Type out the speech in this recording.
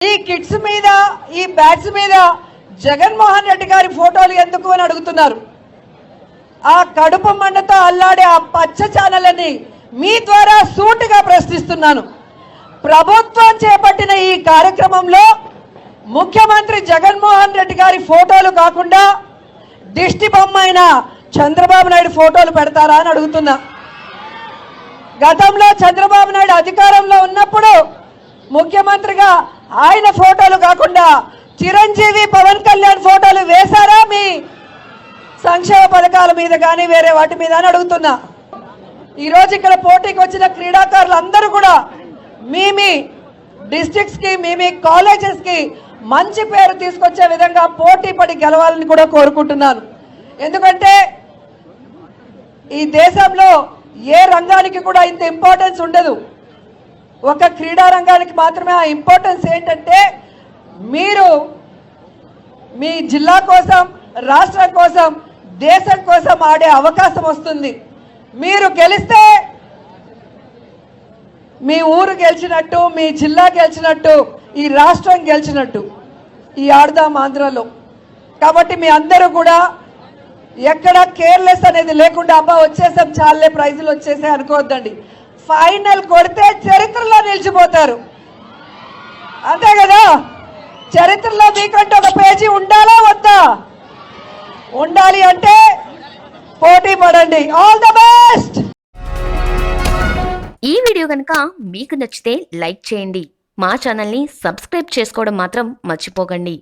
ఈ కిడ్స్ మీద ఈ బ్యాట్స్ మీద జగన్మోహన్ రెడ్డి గారి ఫోటోలు ఎందుకు అని అడుగుతున్నారు. ఆ కడుపు మండతో అల్లాడే ఆ పచ్చ ఛానళ్ళని మీ ద్వారా సూటిగా ప్రశ్నిస్తున్నాను. ప్రభుత్వం చేపట్టిన ఈ కార్యక్రమంలో ముఖ్యమంత్రి జగన్మోహన్ రెడ్డి గారి ఫోటోలు కాకుండా దిష్టి బొమ్మ అయిన చంద్రబాబు నాయుడు ఫోటోలు పెడతారా అని అడుగుతున్నా. గతంలో చంద్రబాబు నాయుడు అధికారంలో ఉన్నప్పుడు ముఖ్యమంత్రిగా ఆయన ఫోటోలు కాకుండా చిరంజీవి పవన్ కళ్యాణ్ ఫోటోలు వేశారా మీ సంక్షేమ పథకాల మీద కానీ వేరే వాటి మీద అని అడుగుతున్నా. ఈరోజు ఇక్కడ పోటీకి వచ్చిన క్రీడాకారులు అందరూ కూడా మీ మీ డిస్ట్రిక్ట్స్కి మీ మీ కాలేజెస్కి మంచి పేరు తీసుకొచ్చే విధంగా పోటీ పడి గెలవాలని కూడా కోరుకుంటున్నాను. ఎందుకంటే ఈ దేశంలో ఏ రంగానికి కూడా ఇంత ఇంపార్టెన్స్ ఉండదు. ఒక క్రీడా రంగానికి మాత్రమే ఆ ఇంపార్టెన్స్ ఏంటంటే మీరు మీ జిల్లా కోసం రాష్ట్రం కోసం దేశం కోసం ఆడే అవకాశం వస్తుంది. మీరు గెలిస్తే మీ ఊరు గెలిచినట్టు మీ జిల్లా గెలిచినట్టు ఈ రాష్ట్రం గెలిచినట్టు ఈ ఆడదాం ఆంధ్రలో. కాబట్టి మీ అందరూ కూడా ఎక్కడ కేర్లెస్ అనేది లేకుండా అబ్బా వచ్చేసాం చాలే ప్రైజులు వచ్చేసాయి అనుకోవద్దండి. ఫైనల్ కొడితే చరిత్రలో నిలిచిపోతారు. అంతే కదా? చరిత్రలో మీకంటే ఒక పేజీ ఉండాలా వద్దా? ఉండాలి అంటే పోటీ పడండి. ఆల్ ద బెస్ట్ ఈ వీడియో కనుక మీకు నచ్చితే లైక్ చేయండి. మా ఛానల్ని సబ్స్క్రైబ్ చేసుకోవడం మాత్రం మర్చిపోకండి.